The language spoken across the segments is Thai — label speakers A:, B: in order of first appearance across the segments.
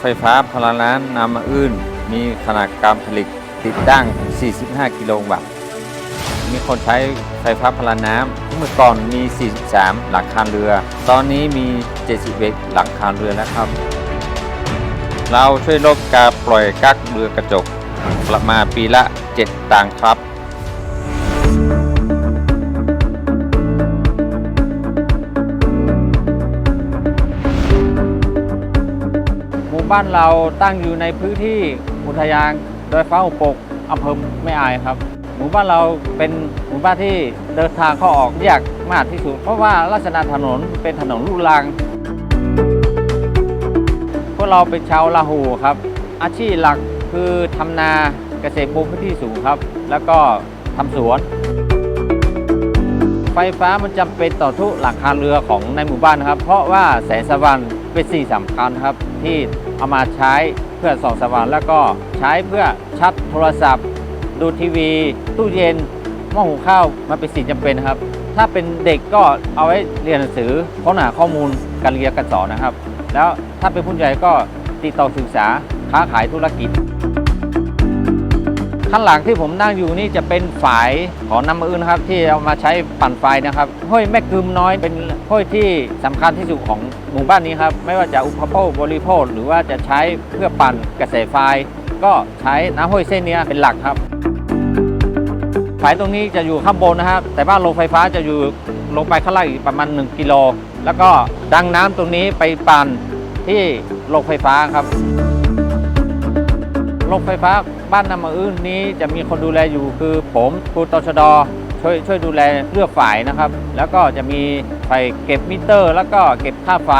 A: ไฟฟ้าพลังน้ำนำมาอื่น มีขนาดการผลิตติดตั้ง 45 กิโลวัตต์ มีคนใช้ไฟฟ้าพลังน้ำเมื่อก่อนมี 43 หลังคาเรือ ตอนนี้มี 71 หลังคาเรือแล้วครับ เราช่วยลดการปล่อยกักเรือกระจกประมาณปีละ 7 ตังครับ
B: บ้านเราตั้งอยู่ในพื้นที่อุทยานโดอยฟ้าหุบปกอำเภอแม่อายครับ หมู่บ้านเราเป็นหมู่บ้านที่เดินทางเข้าออกยากมากที่สุด เพราะว่าลักษณะถนนเป็นถนนลูกรังพวกเราเป็นชาวลาหูครับ อาชีพหลักคือทำนาเกษตรบนพื้นที่สูงครับ แล้วก็ทำสวน ไฟฟ้ามันจำเป็นต่อทุกหลังคาเรือของในหมู่บ้านครับ เพราะว่าแสงสว่างเป็นสิ่งสำคัญครับที่ เอามาใช้เพื่อส่องสว่างแล้วก็ใช้เพื่อชัดโทรศัพท์ ดูทีวี ตู้เย็นหม้อหุงข้าวมันเป็นสิ่งจำเป็นครับ ถ้าเป็นเด็กก็เอาไว้เรียนหนังสือค้นหาข้อมูลการเรียนการสอนนะครับ แล้วถ้าเป็นผู้ใหญ่ก็ติดต่อศึกษาค้าขายธุรกิจ ข้างหลังที่ผมนั่งอยู่นี่จะเป็นฝายของน้ำมือนะครับ ที่เอามาใช้ปั่นไฟนะครับห้วยแม่กึมน้อยเป็นห้วยที่สำคัญที่สุดของหมู่บ้านนี้ครับ ไม่ว่าจะอุปโภคบริโภคหรือว่าจะใช้เพื่อปั่นกระแสไฟ ก็ใช้น้ำห้วยเส้นเนี้ยเป็นหลักครับฝายตรงนี้จะอยู่ข้างบนนะครับ แต่บ้านโรงไฟฟ้าจะอยู่ลงไปข้างล่างอีกประมาณ 1 กิโล แล้วก็ดังน้ำตรงนี้ไปปั่นที่โรงไฟฟ้าครับ รงไฟฟ้าบ้านน้ำมะอื้นนี้จะมีคนดูแลอยู่คือผมครูตชดช่วยช่วยดูแลเลือกฝ่ายนะครับ แล้วก็จะมีฝ่ายเก็บมิเตอร์ แล้วก็เก็บค่าไฟ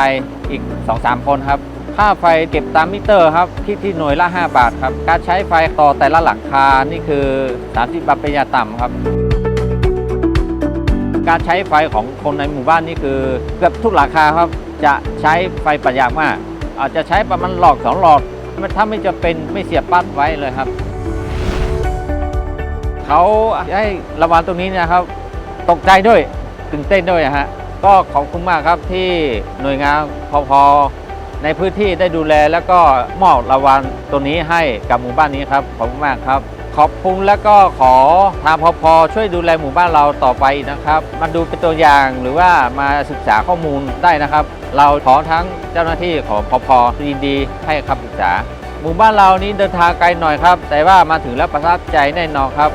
B: อีก 2-3 คนครับ ค่าไฟเก็บตามมิเตอร์ครับคิดที่หน่วยละ 5 บาทครับ การใช้ไฟต่อแต่ละหลังคา นี่คือ30บาทเป็นยาต่ำครับ การใช้ไฟของคนในหมู่บ้านนี่คือเกือบทุกหลังคาครับจะใช้ไฟประหยัดมาก อาจจะใช้ประมาณหลอกสองหลอด มันถ้าไม่จะเป็นไม่เสียบปลั๊กไว้เลยครับ เขาให้ระวังตรงนี้นะครับ ตกใจด้วยตื่นเต้นด้วยฮะก็ขอบคุณมากครับที่หน่วยงานพอพอในพื้นที่ได้ดูแลแล้วก็มอบรางวัลตัวนี้ให้กับหมู่บ้านนี้ครับขอบคุณมากครับ ขอบคุณและก็ขอทางพอพอช่วยดูแลหมู่บ้านเราต่อไปนะครับ มาดูเป็นตัวอย่างหรือว่ามาศึกษาข้อมูลได้นะครับ เราขอทั้งเจ้าหน้าที่ของพอพอยินดีให้คำปรึกษา หมู่บ้านเรานี้เดินทางไกลหน่อยครับ แต่ว่ามาถึงแล้วประทับใจแน่นอนครับ